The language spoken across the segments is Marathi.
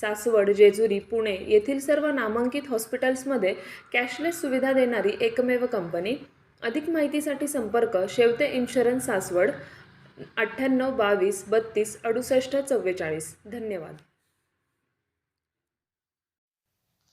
सासवड जेजुरी पुणे येथील सर्व नामांकित हॉस्पिटल्समध्ये कॅशलेस सुविधा देणारी एकमेव कंपनी. अधिक माहितीसाठी संपर्क शेवते इन्शुरन्स सासवड अठ्ठ्याण्णव बावीस बत्तीस अडुसष्ट चव्वेचाळीस. धन्यवाद.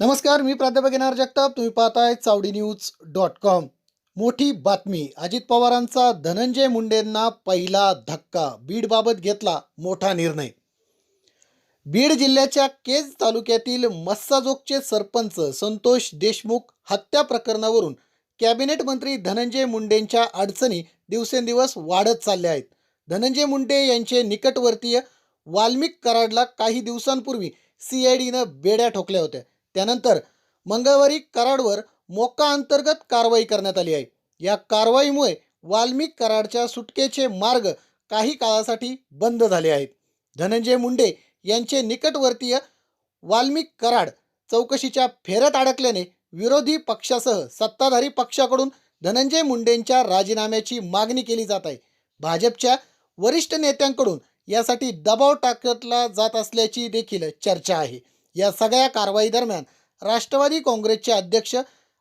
नमस्कार मी प्राध्यापक येणार जगताप. तुम्ही पाहताय चावडी न्यूज डॉट कॉम. मोठी बातमी अजित पवारांचा धनंजय मुंडेंना पहिला धक्का. बीडबाबत घेतला मोठा निर्णय. बीड जिल्ह्याच्या केज तालुक्यातील मस्साजोगचे सरपंच संतोष देशमुख हत्या प्रकरणावरून कॅबिनेट मंत्री धनंजय मुंडेंच्या अडचणी दिवसेंदिवस वाढत चालल्या आहेत. धनंजय मुंडे यांचे निकटवर्तीय वाल्मिक कराडला काही दिवसांपूर्वी सी आय डीनं बेड्या ठोकल्या होत्या. त्यानंतर मंगळवारी कराडवर मोका अंतर्गत कारवाई करण्यात आली आहे. या कारवाईमुळे वाल्मिक कराडच्या सुटकेचे मार्ग काही काळासाठी बंद झाले आहेत. धनंजय मुंडे यांचे निकटवर्तीय वाल्मिक कराड चौकशीच्या फेऱ्यात अडकल्याने विरोधी पक्षासह सत्ताधारी पक्षाकडून धनंजय मुंडेंच्या राजीनाम्याची मागणी केली जात आहे. भाजपच्या वरिष्ठ नेत्यांकडून यासाठी दबाव टाकला जात असल्याची देखील चर्चा आहे. या सगळ्या कारवाई दरम्यान राष्ट्रवादी काँग्रेसचे अध्यक्ष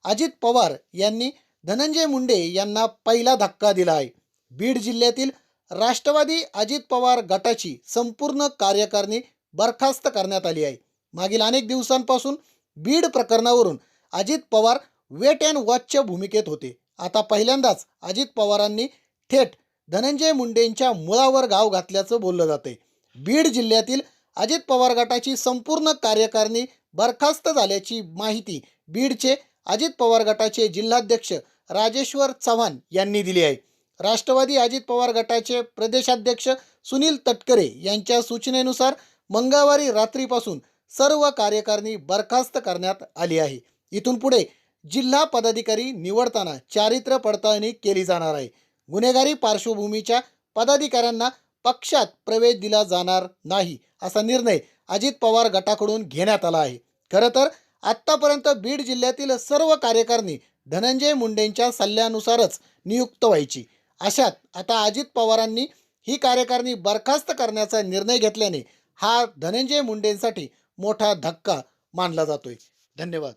अजित पवार यांनी धनंजय मुंडे यांना पहिला धक्का दिला आहे. बीड जिल्ह्यातील राष्ट्रवादी अजित पवार गटाची संपूर्ण कार्यकारिणी बरखास्त करण्यात आली आहे. मागील अनेक दिवसांपासून बीड प्रकरणावरून अजित पवार वेट अँड वॉचच्या भूमिकेत होते. आता पहिल्यांदाच अजित पवारांनी थेट धनंजय मुंडेंच्या मुळावर गाव घातल्याचं बोललं जाते बीड जिल्ह्यातील अजित पवार गटाची संपूर्ण कार्यकारिणी बरखास्त झाल्याची माहिती बीडचे अजित पवार गटाचे जिल्हाध्यक्ष राजेश्वर चव्हाण यांनी दिली आहे. राष्ट्रवादी अजित पवार गटाचे प्रदेशाध्यक्ष सुनील तटकरे यांच्या सूचनेनुसार मंगळवारी रात्रीपासून सर्व कार्यकारिणी बरखास्त करण्यात आली आहे. इथून पुढे जिल्हा पदाधिकारी निवडताना चारित्र्य पडताळणी केली जाणार आहे. गुन्हेगारी पार्श्वभूमीच्या पदाधिकाऱ्यांना पक्षात प्रवेश दिला जाणार नाही असा निर्णय अजित पवार गटाकडून घेण्यात आला आहे. खरं तर आत्तापर्यंत बीड जिल्ह्यातील सर्व कार्यकारिणी धनंजय मुंडेंच्या सल्ल्यानुसारच नियुक्त व्हायची. अशात आता अजित पवारांनी ही कार्यकारिणी बरखास्त करण्याचा निर्णय घेतल्याने हा धनंजय मुंडेंसाठी मोठा धक्का मानला जातोय. धन्यवाद.